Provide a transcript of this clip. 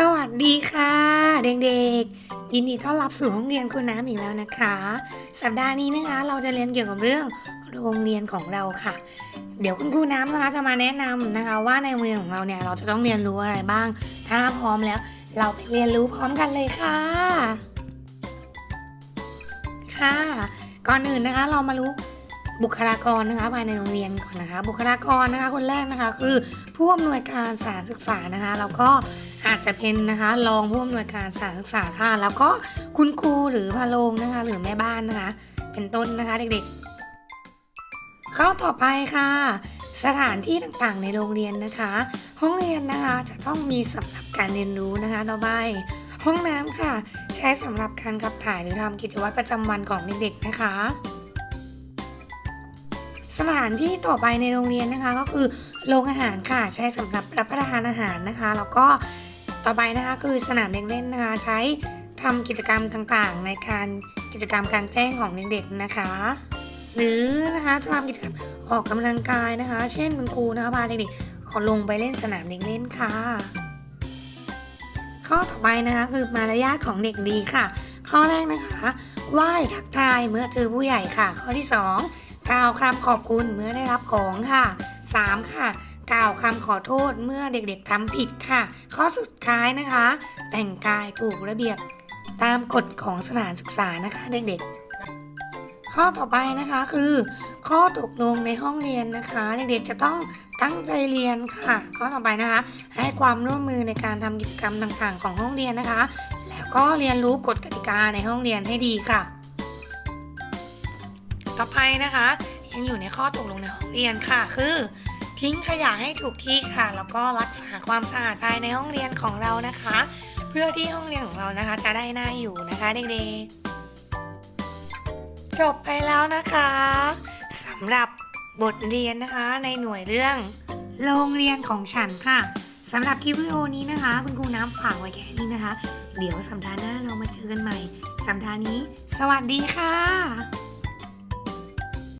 สวัสดีค่ะ เด็กๆ ยินดีต้อนรับสู่ห้องเรียนคุณน้ำอีกแล้วนะคะ สัปดาห์นี้นะคะเราจะเรียนเกี่ยวกับเรื่องโรงเรียนของเราค่ะ เดี๋ยวคุณครูน้ำนะคะจะมาแนะนำนะคะ ว่าในโรงเรียนของเราเนี่ยเราจะต้องเรียนรู้อะไรบ้าง ถ้าพร้อมแล้ว เราไปเรียนรู้พร้อมกันเลยค่ะ ค่ะ ก่อนอื่นนะคะเรามารู้ บุคลากรนะคะภายในโรงเรียนก่อนนะคะ บุคลากรนะคะคนแรกนะคะ คือผู้อำนวยการสถานศึกษานะคะแล้วก็อาจจะเป็นนะคะรองผู้อำนวยการสถานศึกษาค่ะ แล้วก็คุณครูหรือพาโรงนะคะ หรือแม่บ้านนะคะ เป็นต้นนะคะเด็กๆ ข้อต่อไปค่ะสถานที่ต่างๆ ในโรงเรียนนะคะ ห้องเรียนนะคะจะต้องมีสำหรับการเรียนรู้นะคะต่อไปห้องน้ำค่ะ ใช้สำหรับการขับถ่ายหรือทำกิจวัตรประจำวันของเด็กๆนะคะ สถานที่ต่อไปในโรงเรียนนะคะก็คือโรงอาหารค่ะใช้สำหรับรับประทานอาหารนะคะ แล้วก็ต่อไปนะคะคือสนามเด็กเล่นนะคะ ใช้ทำกิจกรรมต่างๆ ในการกิจกรรมกางแจ้งของเด็กๆนะคะ หรือนะคะจะทำกิจกรรมออกกำลังกายนะคะ เช่นคุณครูนะคะพาเด็กๆออลงไปเล่นสนามเด็กเล่นค่ะ ข้อต่อไปนะคะคือมารยาทของเด็กดีค่ะ ข้อแรกนะคะไหว้ทักทายเมื่อเจอผู้ใหญ่ค่ะ ข้อที่สอง กล่าวคำขอบคุณเมื่อได้รับของค่ะสามค่ะ กล่าวคำขอโทษเมื่อเด็กๆทำผิดค่ะ ข้อสุดท้ายนะคะ แต่งกายถูกระเบียบตามกฎของสถานศึกษานะคะเด็กๆ ข้อต่อไปนะคะคือ ข้อตกลงในห้องเรียนนะคะ เด็กๆจะต้องตั้งใจเรียนค่ะ ข้อต่อไปนะคะ ให้ความร่วมมือในการทำกิจกรรมต่างๆ ของห้องเรียนนะคะ แล้วก็เรียนรู้กฎกติกาในห้องเรียนให้ดีค่ะ ต่อไปนะคะ ยังอยู่ในข้อตกลงในห้องเรียนค่ะ คือ ทิ้งขยะให้ถูกที่ค่ะ แล้วก็รักษาความสะอาดภายในห้องเรียนของเรานะคะ เพื่อที่ห้องเรียนของเรานะคะ จะได้น่าอยู่นะคะเด็กๆจบไปแล้วนะคะสำหรับบทเรียนนะคะในหน่วยเรื่อง โรงเรียนของฉันค่ะสำหรับคลิปวิดีโอนี้นะคะ คุณครูน้ำฝากไว้แค่นี้นะคะ เดี๋ยวสัปดาห์หน้าเรามาเจอกันใหม่ สัปดาห์นี้ สวัสดีค่ะ